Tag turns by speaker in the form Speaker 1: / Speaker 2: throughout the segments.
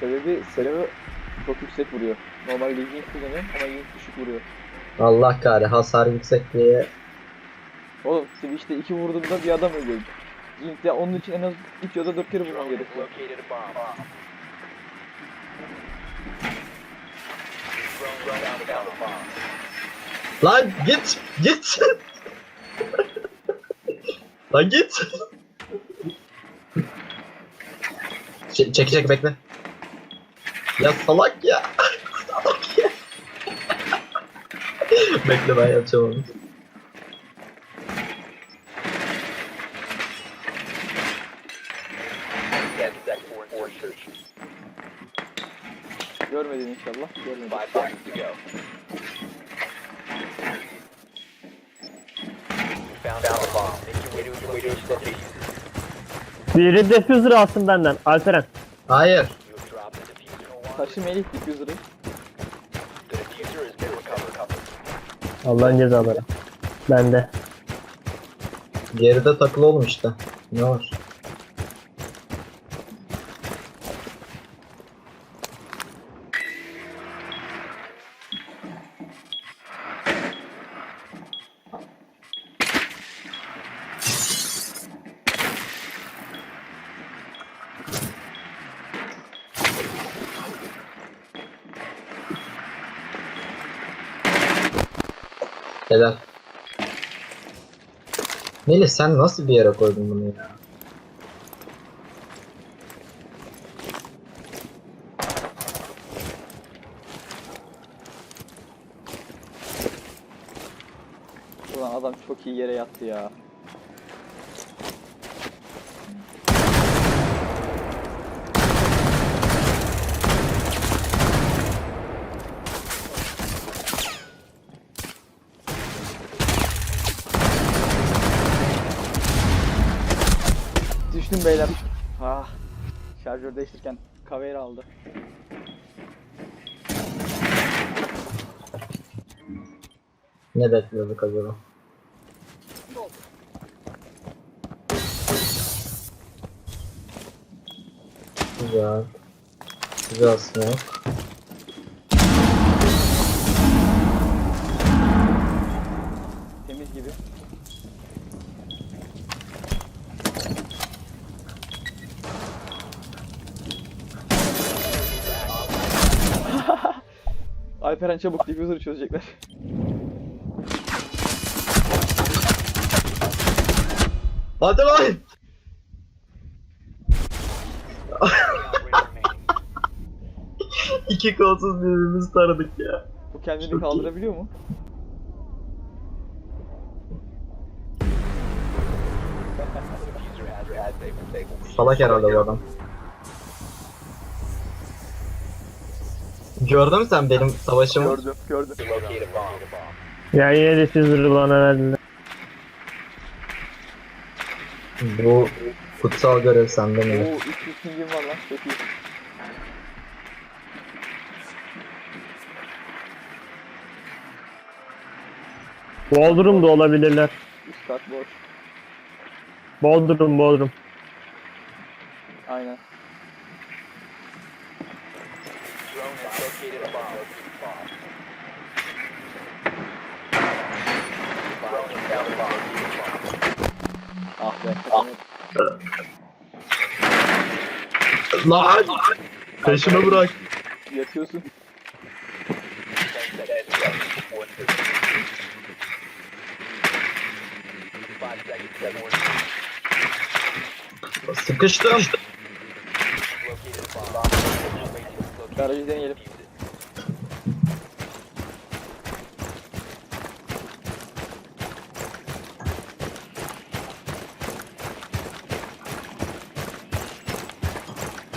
Speaker 1: Sebebi Seleo çok yüksek vuruyor. Normalde Ying kullanıyor ama Ying düşük vuruyor.
Speaker 2: Allah kahre hasar yüksek diye.
Speaker 1: Oğlum Switch'te iki vurduğumda bir adam ölüyor. Ying'de onun için en az 3 ya da 4 kere vurmam gerekiyor.
Speaker 2: Lan git git. Lan git. Ç- çek çek bekle. Ya salak ya. salak ya. bekle ben yapacağım onu.
Speaker 1: Görmedin inşallah. Görmedin.
Speaker 3: Biri defuser alsın benden. Alperen.
Speaker 2: Hayır.
Speaker 1: Taşı Melih diffuser'ı.
Speaker 4: The diffuser has been recovered.
Speaker 3: Allah'ın cezaları. Bende.
Speaker 2: Geride takılı oğlum işte. Ne var? Helal. Melih sen nasıl bir yere koydun bunu ya?
Speaker 1: Ulan adam çok iyi yere yattı ya. Beyler. Ah. Şarjör değiştirirken Kavera aldı.
Speaker 2: Ne bekliyorduk acaba? Güzel. Güzel smoke.
Speaker 1: Alperen çabuk diffuser'ı çözecekler.
Speaker 2: Hadi lan! İki kolsuz birbirimizi taradık ya.
Speaker 1: Bu kendini
Speaker 2: Çok iyi.
Speaker 1: kaldırabiliyor mu?
Speaker 4: Been disabled.
Speaker 2: Salak herhalde bu adam. Gördün mü sen benim savaşımı?
Speaker 1: Gördüm, gördüm.
Speaker 3: Ya yine defuser'ı bana verdiler.
Speaker 2: Bu kutsal görev sende
Speaker 1: Oo,
Speaker 2: mi?
Speaker 1: 300 pingim var lan, çok iyi.
Speaker 3: Bodrum da olabilirler.
Speaker 1: Üst kat boş.
Speaker 3: Bodrum, Bodrum.
Speaker 1: Aynen.
Speaker 4: Drone has located a bomb. Drone has found a bomb.
Speaker 1: Ah be.
Speaker 2: Lan! Peşime bırak.
Speaker 1: Yatıyorsun.
Speaker 4: Ten seconds left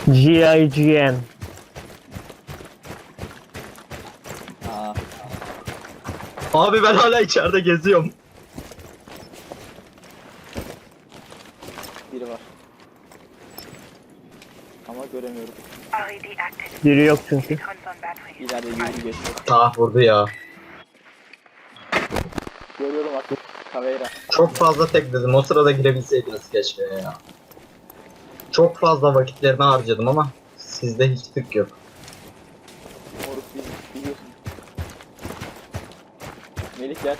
Speaker 3: GIGN.
Speaker 1: Aa,
Speaker 2: Abi ben hala içeride geziyorum.
Speaker 1: biri var. Ama göremiyorum.
Speaker 3: Biri yok çünkü.
Speaker 1: İleride yürü geçiyor.
Speaker 2: Ah vurdu ya.
Speaker 1: Görüyorum artık. Kavera.
Speaker 2: Çok fazla tek dedim. O sırada girebilseydiniz keşke ya. Çok fazla vakitlerini harcadım ama Sizde hiç tık yok.
Speaker 1: Moruk bil- biliyorsun. Melih gel.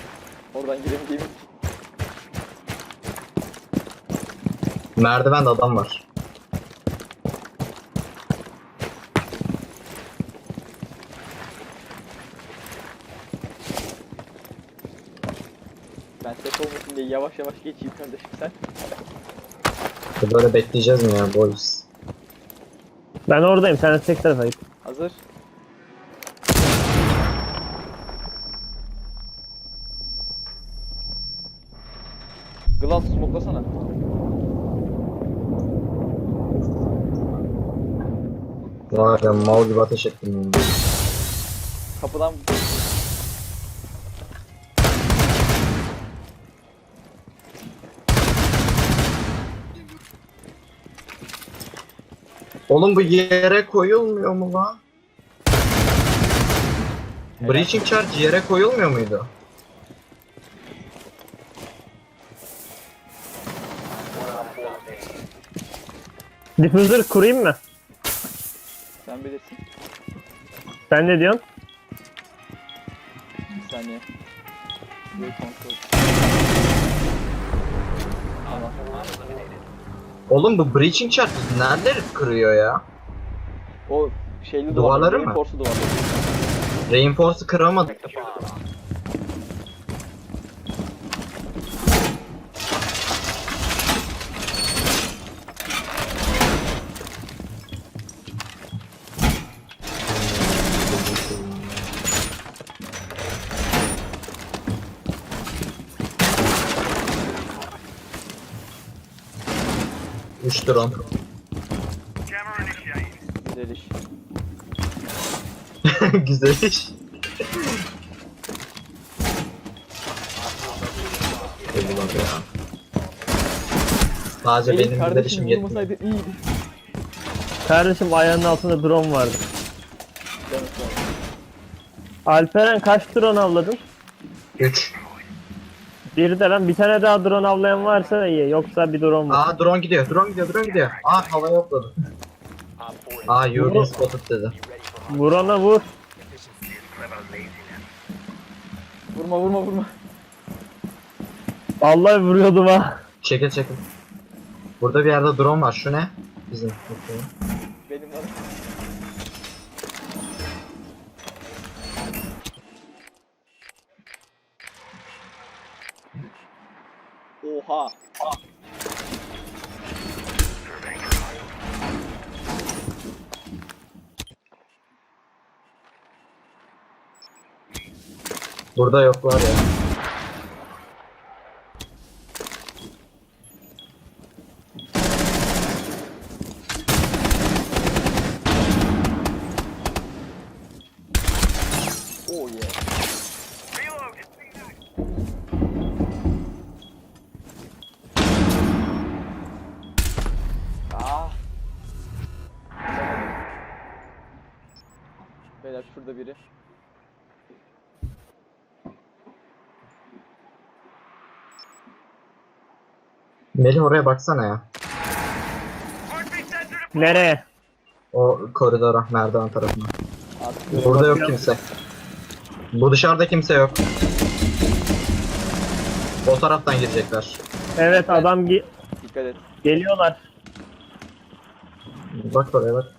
Speaker 1: Oradan mi?
Speaker 2: Merdivende adam var.
Speaker 1: Ben ses olmasın diye yavaş yavaş geçeyim kardeşim sen.
Speaker 2: Böyle bekleyeceğiz mi ya boys?
Speaker 3: Ben oradayım. Sen de tek tarafa git.
Speaker 1: Hazır. Glass smoklasana.
Speaker 2: Var ya mal gibi ateş ettim.
Speaker 1: Kapıdan
Speaker 2: Oğlum bu yere koyulmuyor mu lan? Breaching charge yere koyulmuyor muydu?
Speaker 3: Diffuser kurayım mı?
Speaker 1: sen bilirsin.
Speaker 3: Sen ne diyorsun?
Speaker 1: Bir saniye. Bir kontrol. Tamam.
Speaker 2: Oğlum bu breaching charge nereleri kırıyor ya?
Speaker 1: O şeyli
Speaker 2: Duvarları
Speaker 1: duvarları,
Speaker 2: mı?
Speaker 1: reinforce'lu duvarları.
Speaker 2: Reinforce'u kıramadı. Drone.
Speaker 1: Güzel iş.
Speaker 2: Güzel iş. Eyvallah ya. Sadece benim
Speaker 1: kardeşim
Speaker 2: yetmiyor.
Speaker 1: vurmasaydı iyiydi.
Speaker 3: Kardeşim ayağının altında drone vardı. Alperen kaç drone avladın?
Speaker 2: 3.
Speaker 3: Bir de lan bir tane daha drone avlayan varsa iyi. Yoksa bir drone var.
Speaker 2: Aa drone gidiyor, drone gidiyor, drone gidiyor. Aa havaya yokladı.
Speaker 4: Op 4 is
Speaker 2: Aa been spotted dedi.
Speaker 4: for
Speaker 3: Vurana vur.
Speaker 1: Vurma vurma vurma.
Speaker 3: Vallahi vuruyordum ha.
Speaker 2: Çekil çekil. Burada bir yerde drone var. Şu ne? Bizim.
Speaker 1: Benim var. Oha.
Speaker 2: Burada yoklar ya.
Speaker 1: Oh yeah. Beyler şurada biri.
Speaker 2: Melih oraya baksana ya.
Speaker 3: Nereye?
Speaker 2: O koridora, merdiven tarafına.
Speaker 1: Artık
Speaker 2: Burada yok kimse. Bu dışarıda kimse yok. O taraftan girecekler.
Speaker 3: Evet adam ge-
Speaker 1: dikkat et.
Speaker 3: geliyorlar.
Speaker 2: Bak oraya bak.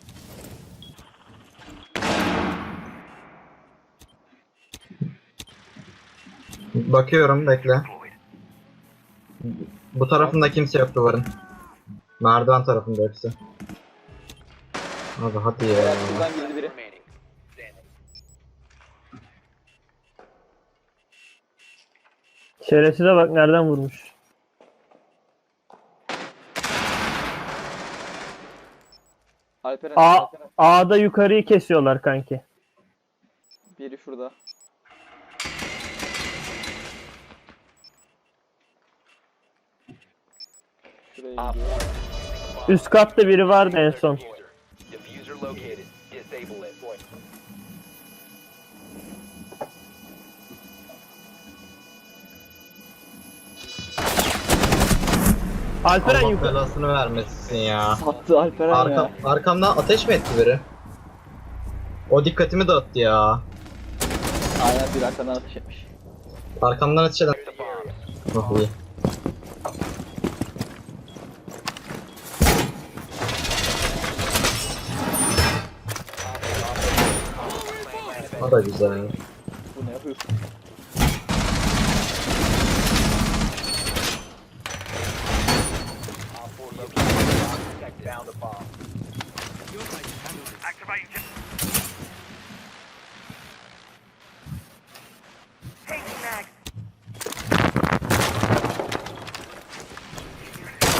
Speaker 2: Bakıyorum bekle. Bu tarafında kimse yok duvarın. Merdiven tarafında hepsi. Abi hadi ya.
Speaker 1: Girdi biri.
Speaker 4: Standing.
Speaker 3: Şerefsize bak nereden vurmuş.
Speaker 1: Alperen,
Speaker 3: A
Speaker 1: Alperen.
Speaker 3: A'da yukarıyı kesiyorlar kanki.
Speaker 1: Biri şurada. Şuraya
Speaker 4: Op
Speaker 1: gidiyor.
Speaker 4: 4 using a bomb.
Speaker 3: Üst katta biri vardı en son. Alperen
Speaker 2: Allah
Speaker 3: yukarı.
Speaker 2: belasını vermesin ya.
Speaker 1: Sattı Alperen
Speaker 2: Arka,
Speaker 1: ya.
Speaker 2: arkamdan ateş mi etti biri? O dikkatimi dağıttı ya.
Speaker 1: Aynen bir arkadan ateş etmiş.
Speaker 2: Arkamdan ateş eden. Oh iyi. O da güzel.
Speaker 1: Bu ne yapıyorsun?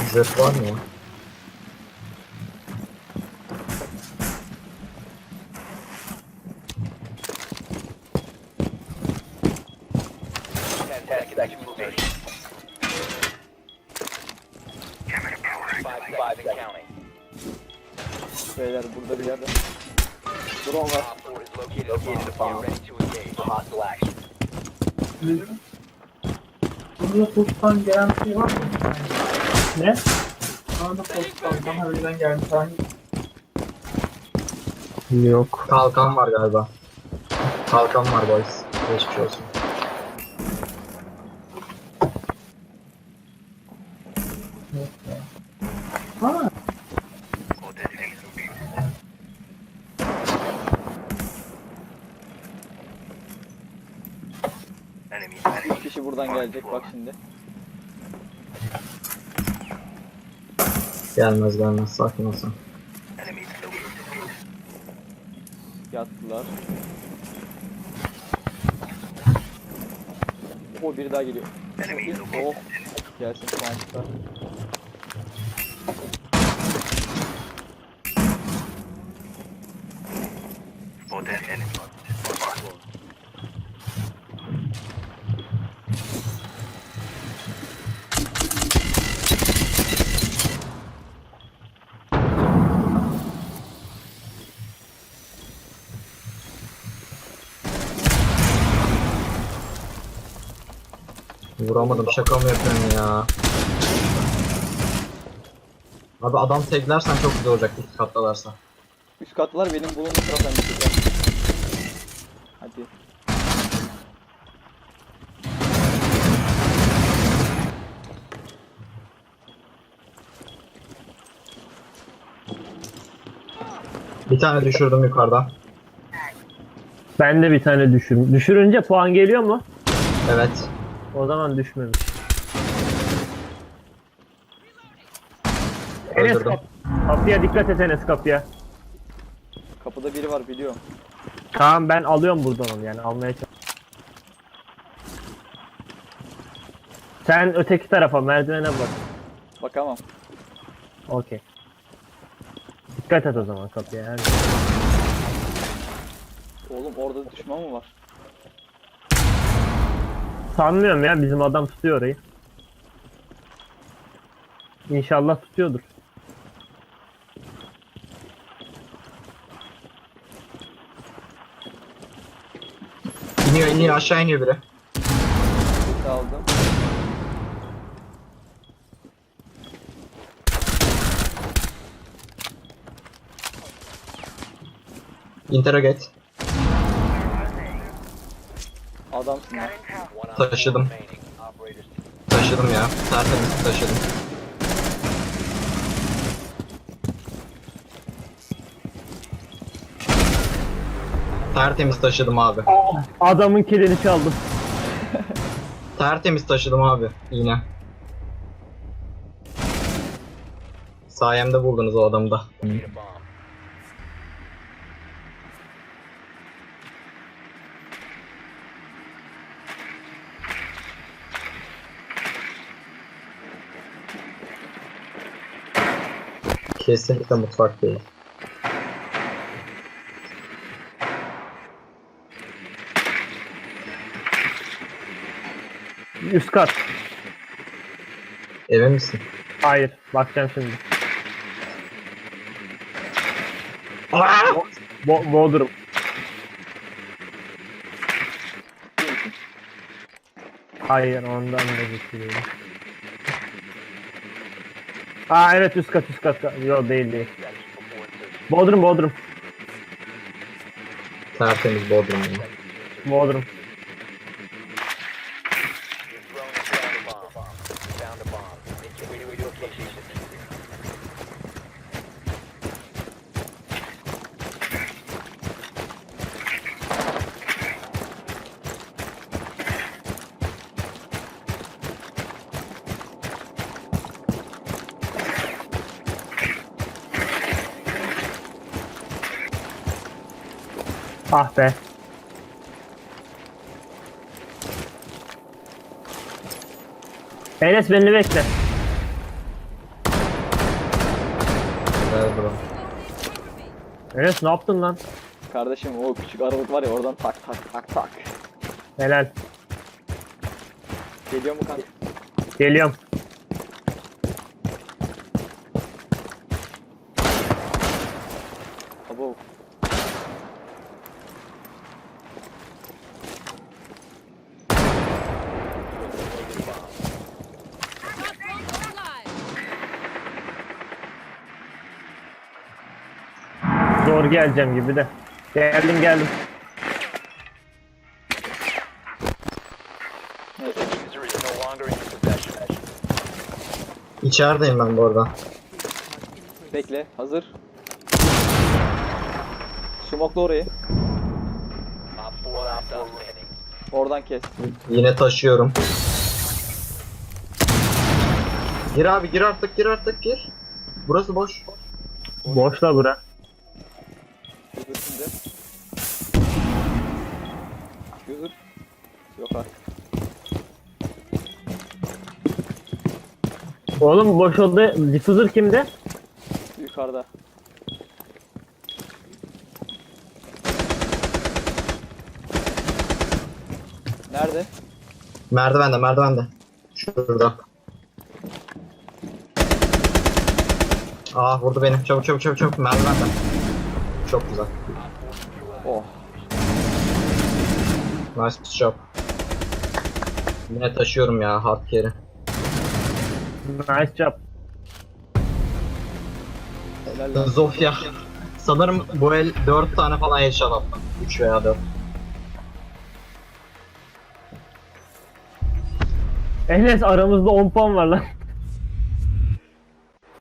Speaker 4: Op 4 located
Speaker 1: Burada
Speaker 5: postan gelen şey var mı?
Speaker 3: Ne?
Speaker 5: Bana da postan bana önceden gelmiş. Hangi
Speaker 3: Yok.
Speaker 2: Kalkan var galiba. Kalkan var boys. Geçmiş olsun.
Speaker 1: Kişi buradan gelecek bak şimdi.
Speaker 2: Gelmez gelmez sakin ol sen.
Speaker 1: Yattılar. O biri daha geliyor. Oh. Gelsin puan
Speaker 2: Vuramadım şaka mı yapıyorsun ya? Abi adam taglersen çok güzel olacak üst kattalarsa.
Speaker 1: Üst katlar benim bulunduğum taraftan gidecekler. Hadi.
Speaker 2: Bir tane düşürdüm yukarıdan.
Speaker 3: Ben de bir tane düşür. Düşürünce puan geliyor mu?
Speaker 2: Evet.
Speaker 3: O zaman düşmemiş. Enes
Speaker 2: Öldürdüm.
Speaker 3: kap kapıya dikkat et Enes kapıya.
Speaker 1: Kapıda biri var biliyorum.
Speaker 3: Tamam ben alıyorum buradan onu yani almaya çalış. Sen öteki tarafa merdivene bak.
Speaker 1: Bakamam.
Speaker 3: Okey. Dikkat et o zaman kapıya. Yani.
Speaker 1: Oğlum orada düşman mı var?
Speaker 3: Sanmıyorum ya bizim adam tutuyor orayı. İnşallah tutuyordur.
Speaker 2: İniyor iniyor aşağı iniyor biri.
Speaker 1: Sesi aldım.
Speaker 2: Interrogate.
Speaker 1: Adamsın
Speaker 2: Taşıdım. Taşıdım ya. Tertemiz taşıdım. Tertemiz taşıdım abi.
Speaker 3: Adamın kilini çaldım.
Speaker 2: Tertemiz taşıdım abi. Yine. Sayemde buldunuz o adamı da.
Speaker 4: locate
Speaker 2: Kesinlikle mutfak değil.
Speaker 3: Üst kat.
Speaker 2: Eve misin?
Speaker 3: Hayır. Bakacağım şimdi. Bo Bodrum.
Speaker 1: İyi misin?
Speaker 3: Hayır ondan da getiriyorum. Aa evet üst kat üst kat. Yok değil değil. Bodrum Bodrum.
Speaker 2: Tertemiz Bodrum.
Speaker 3: Bodrum. Ah be. Enes beni bekle.
Speaker 2: Evet bro.
Speaker 3: Enes ne yaptın lan?
Speaker 1: Kardeşim o küçük aralık var ya oradan tak tak tak tak.
Speaker 3: Helal.
Speaker 1: Geliyor mu kanka?
Speaker 3: Geliyorum. Geleceğim gibi de. Geldim geldim.
Speaker 2: İçerideyim ben bu arada.
Speaker 1: Bekle. Hazır. Smokla orayı.
Speaker 4: Op 4 last stop standing.
Speaker 1: Oradan kes.
Speaker 2: Yine taşıyorum. Gir abi gir artık gir artık gir. Burası boş.
Speaker 3: Boşla bura.
Speaker 1: Yok artık.
Speaker 3: Oğlum boş oldu. Diffuser kimde?
Speaker 1: Yukarıda. Nerede?
Speaker 2: Merdivende merdivende. Şurada. Aa vurdu beni. Çabuk çabuk çabuk çabuk merdivende. Çok güzel.
Speaker 1: Oh.
Speaker 2: Nice job. Yine taşıyorum ya hard carry.
Speaker 3: Nice job.
Speaker 1: Helal.
Speaker 2: Zofia. Sanırım bu el 4 tane falan headshot attım. 3 veya 4.
Speaker 3: Enes aramızda 10 puan var lan.